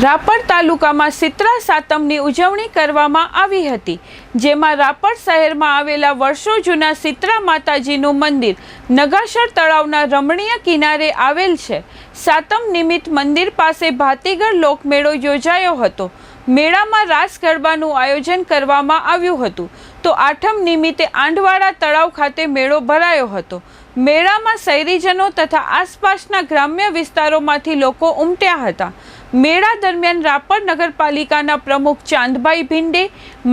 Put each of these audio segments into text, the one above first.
રાપર તાલુકામાં સિત્રા સાતમની ઉજવણી કરવામાં આવી હતી, જેમાં રાપર શહેરમાં આવેલા વર્ષો જૂના સિત્રા માતાજીનું મંદિર નગાસર તળાવના રમણીય કિનારે આવેલ છે. સાતમ નિમિત્ત મંદિર પાસે ભાતીગળ લોકમેળો યોજાયો હતો. મેળામાં રાસ ગરબાનું આયોજન કરવામાં આવ્યું હતું. તો આઠમ નિમિત્તે આંડવાડા તળાવ ખાતે મેળો ભરાયો હતો. મેળામાં શહેરીજનો તથા આસપાસના ગ્રામ્ય વિસ્તારોમાંથી લોકો ઉમટ્યા હતા. મેળા દરમિયાન રાપર નગરપાલિકાના પ્રમુખ ચાંદભાઈ ભિંડે,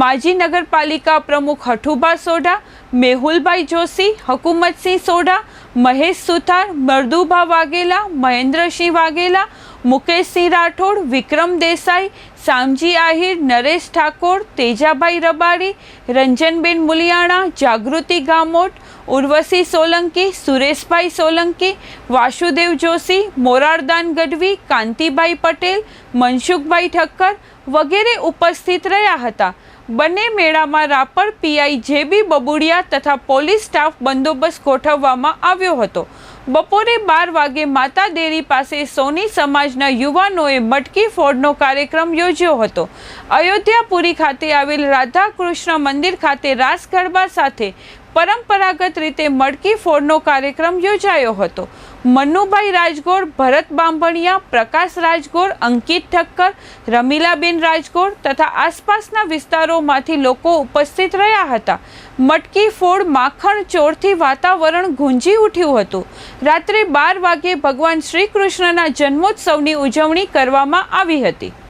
માજી નગરપાલિકા પ્રમુખ હઠુભા સોઢા, મેહુલભાઈ જોશી, હકુમતસિંહ સોઢા, મહેશ સુથાર, મરદુભા વાઘેલા, મહેન્દ્રસિંહ વાઘેલા મુકેશસિંહ રાઠોડ, વિક્રમ દેસાઈ, સામજી આહિર, નરેશ ઠાકોર, તેજાભાઈ રબારી, રંજનબેન મુલિયાણા, જાગૃતિ ગામોટ, ઉર્વશી સોલંકી, સુરેશભાઈ સોલંકી, વાસુદેવ જોશી, મોરારદાન ગઢવી, કાંતિભાઈ પટેલ, મનસુખભાઈ ઠક્કર વગેરે ઉપસ્થિત રહ્યા હતા. બંને મેળામાં રાપર, પીઆઈ જેબી બબુડિયા તથા પોલીસ સ્ટાફ બંદોબસ્ત ગોઠવવામાં આવ્યો હતો. બપોરે બાર વાગે માતા ડેરી પાસે સોની સમાજના યુવાનોએ મટકી ફોડનો કાર્યક્રમ યોજ્યો હતો. અયોધ્યાપુરી ખાતે આવેલ રાધા કૃષ્ણ મંદિર ખાતે રાસ ગરબા સાથે પરંપરાગત રીતે મટકી ફોડનો કાર્યક્રમ યોજાયો હતો. મન્નુભાઈ રાજગોર, ભરત બાંભણિયા, પ્રકાશ રાજગોર, અંકિત ઠક્કર, રમીલાબેન રાજગોર તથા આસપાસના વિસ્તારોમાંથી લોકો ઉપસ્થિત રહ્યા હતા. મટકી ફોડ માખણ ચોરથી વાતાવરણ ગુંજી ઉઠ્યું હતું. રાત્રે બાર વાગે ભગવાન શ્રી કૃષ્ણના જન્મોત્સવની ઉજવણી કરવામાં આવી હતી.